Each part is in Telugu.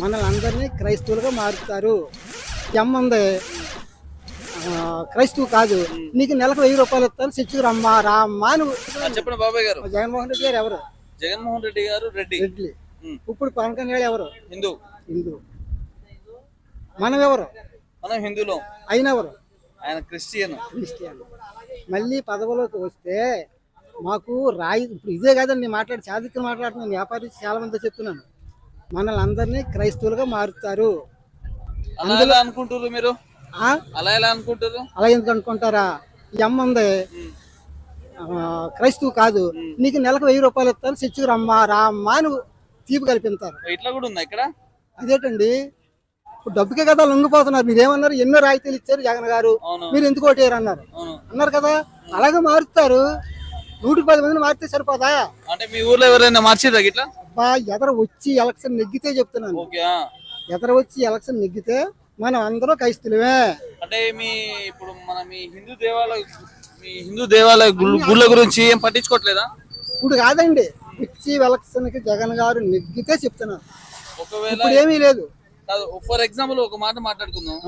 మనల్ని అందరినీ క్రైస్తవులుగా మారుతారు. ఎమ్మ ఉంది. ఆ, క్రైస్తవు కాదు. నీకు నెలకు వెయ్యి రూపాయలు ఇస్తాను చర్చికి రమ్మా రామ్మా అని చెప్పండి బాబాయ్ గారు. జగన్మోహన్ రెడ్డి గారు ఎవరు? జగన్మోహన్ రెడ్డి గారు రెడ్డి. రెడ్డి. ఇప్పుడు పవన్ కళ్యాణ్ ఎవరు? హిందూ. హిందూ. మనం ఎవరు? మనం హిందూలో ఆయన ఎవరు? ఆయన క్రిస్టియన్. క్రిస్టియన్. మళ్ళీ పదవిలోకి వస్తే మాకు రాయి ఇప్పుడు ఇదే కాదండి నేను మాట్లాడి చాదిక్కులు మాట్లాడుతున్నాను వ్యాపారి చాలా మంది చెప్తున్నాను. మనల్ని అందరినీ క్రైస్తవులుగా మారుతారు. అలా ఎలా అనుకుంటారు మీరు? అలా ఎలా అనుకుంటారు అలా ఎందుకు అనుకుంటారా? ఈ అమ్మ ఉంది. క్రైస్తవు కాదు. నీకు నెలకు వెయ్యి రూపాయలు ఇస్తాను చర్చికి రమ్మా రామ్మా అని తీపి కల్పిస్తారు ఇట్లా కూడా ఉందా ఇక్కడ? అదేటండి? ఇప్పుడు డబ్బుకే కదా లొంగిపోతున్నారు. మీరు ఏమన్నారు ఎన్నో రాయితీలు ఇచ్చారు జగన్ గారు. మీరు ఎందుకు ఓటేయరు అన్నారు అన్నారు కదా. అలాగే మారుస్తారు నూటికి పది మందిని మారితే సరిపోదా? అంటే మీ ఊర్లో ఎవరైనా మార్చిరా ఇట్లా? బా ఎదర వచ్చి ఎలక్షన్ నెగ్గితే చెప్తున్నాను. ఎదర వచ్చి ఎలక్షన్ నెగ్గితే మనం అందరూ క్రైస్తులమే అంటే మీ ఇప్పుడు మన మీ హిందూ దేవాలయ మీ హిందూ దేవాలయ గుళ్ళ- గురించి ఏం పట్టించుకోవట్లేదా? ఇప్పుడు కాదండి వచ్చి ఎలక్షన్కి జగన్ గారు నెగ్గితే చెప్తున్నాను. ఒకవేళ ఇప్పుడు ఏమీ లేదు. ఫర్ ఎగ్జాంపుల్ ఒక మాట మాట్లాడుకుందాం.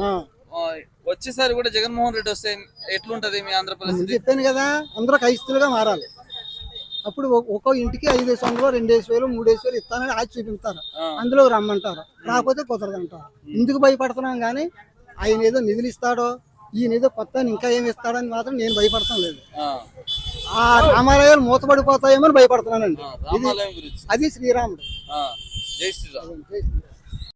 వచ్చేసారి కూడా జగన్మోహన్ రెడ్డి వస్తే ఎట్లుంటది మీ ఆంధ్రప్రదేశ్ చెప్పాను కదా అందరూ క్రైస్తులుగా మారాలి. అప్పుడు ఒక్కో ఇంటికి ఐదు వందలు రెండేసి వేలు మూడేసి వేలు ఇస్తానని ఆచి చూపిస్తారు. అందులో రమ్మంటారు. రాకపోతే కుదరదు అంటారు ఎందుకు భయపడుతున్నాం కానీ ఆయన ఏదో నిధులు ఇస్తాడో ఈయన ఏదో కొత్త ఇంకా ఏమి ఇస్తాడని మాత్రం నేను భయపడతాం లేదు. ఆ, రామాలయాలు మూతపడిపోతాయేమో అని భయపడుతున్నానండి. అది శ్రీరాముడు. జై శ్రీరామ్.